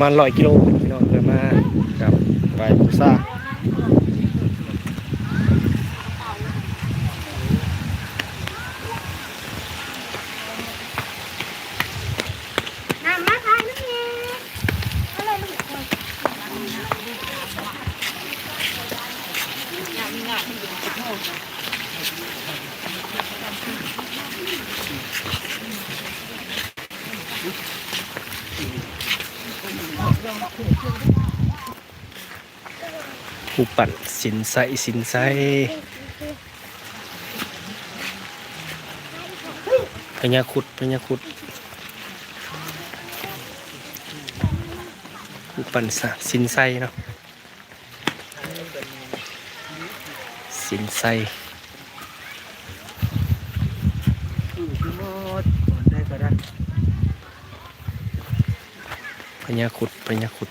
มาณร้อยกิโลพี่น้องเดินมากับไปปูซ่า น้ำมาทายนั่นเองอะไรลูกคน ผู้ปั่นสินไซสินไซพญาขุดพญาขุดผู้ปั่นสะสินไซเนาะสินไซได้ก็ได้ ญาขุดพญาขุด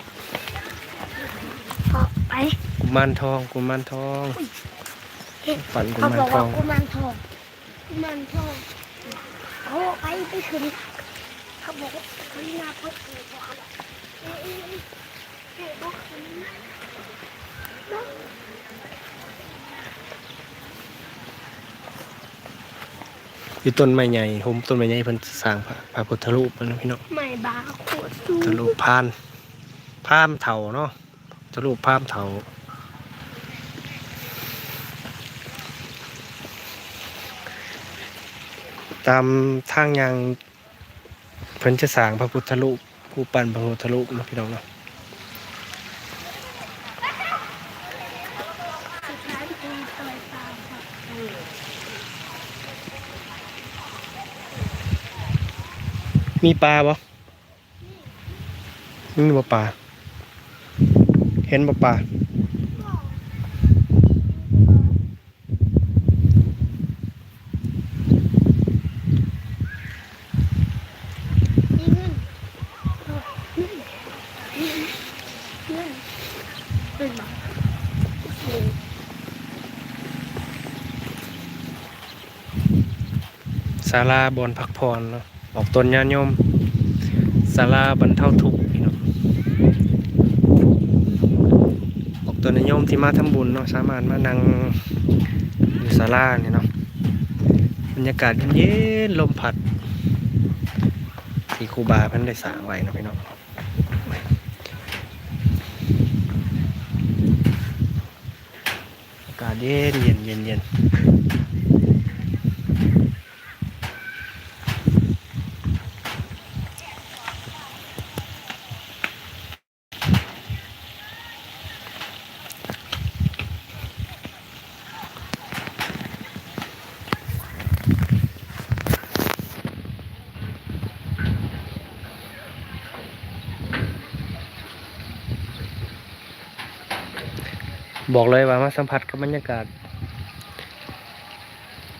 พอไปกุมารทองกุมารทองเห็นปั่นกุเขามารบอกทว่าองกุมารทองกุมารทองเขาไปไปขึ้นเขาบอกว่าเขาหน้าเขาเกิดบอกเขาบอกเอ้ยเอ้ยเอ้ยเอ้ยบอกขึ้นนะบอก อยู่ต้นไม้ใหญ่ผมต้นไม้ใหญ่เพิ่นสร้างพระพระพุทธรูปเพิ่นนะพี่น้องไม่บาโคตรสูพุทธรูปพานพามเถาเนาะพุทธรูปพามเถาตามทางยังเพิ่นจะสร้างพระพุทธรูปผู้ปั้นพระพุทธรูปเนาะพี่น้องเนาะ สุดท้ายคือปล่อยตามค่ะ มีปลาบ่มีบ่ปลา เห็นบ่ปลาป็นแบบโอ้โหศาลาบอนพักผ่อนเนาะ ออกต้นญาโยมศาลาบรรเทาทุกข์พี่น้องออกต้นญาโยมที่มาทำบุญเนาะสามารถมานั่งอยู่ศาลาเนี่ยเนาะบรรยากาศเย็นๆลมพัด ที่ครูบาเพิ่นได้สร้างไว้เนาะพี่น้องอากาศเย็นเย็นเย็นเย็น บอกเลยว่ามาสัมผัสกับบรรยากาศ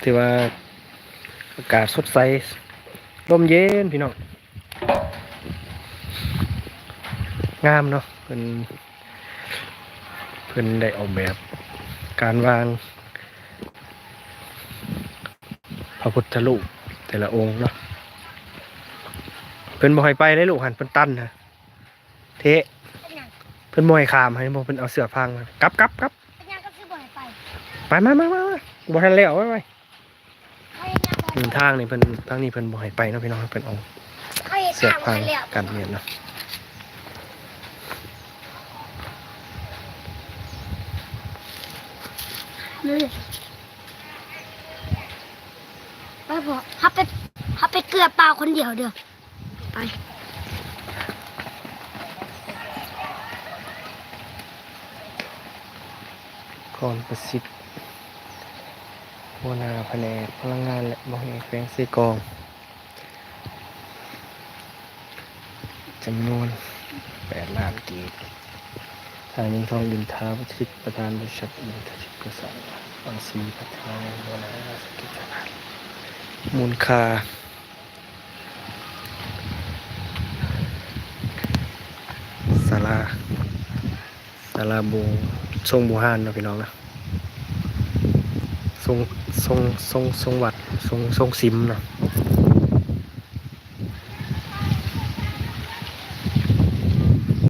ถือว่าอากาศสดใสลมเย็นพี่น้องงามเนาะเพิ่นเพิ่นได้ออกแบบ การวาง พระพุทธรูปแต่ละองค์เนาะเพิ่นบ่ให้ไปเลยลูกหันเพิ่นตั้นนะเทะ เป็นยังเพิ่นบ่ให้ขามให้บ่เพิ่นเอาเสือพังมากลับกลับกลับเป็นยังก็ซื้อบ่อยไปไปมามามามาบ่ทันแล้วไว้ไว้เขาเห็นยังบ่หนึ่งทางนี่เพิ่นทางนี้เพิ่นบ่ให้ไปเนาะพี่น้องเพิ่นเอาเขาเห็นเสือทางพังไปแล้วกันเนี่ยเนาะนี่ไปพอฮับไปฮับไปเกลือเปล่าคนเดียวเดียวไป ก่อนประสิทธิ์หัวหน้าแผนกพลังงานและบริหารแขวงซีกองจำนวน8ล้านกีบทางยิงทองอินท้าวัชิตประธานบริษัทอินทชิตกษัตริย์อังสีประธานหัวหน้าราชกิจการมูลค่าศาลาาลาบูทรงบูฮานนะพี่น้องนะทรงทรงทรงทรงวัดทรงทรงซิมนะ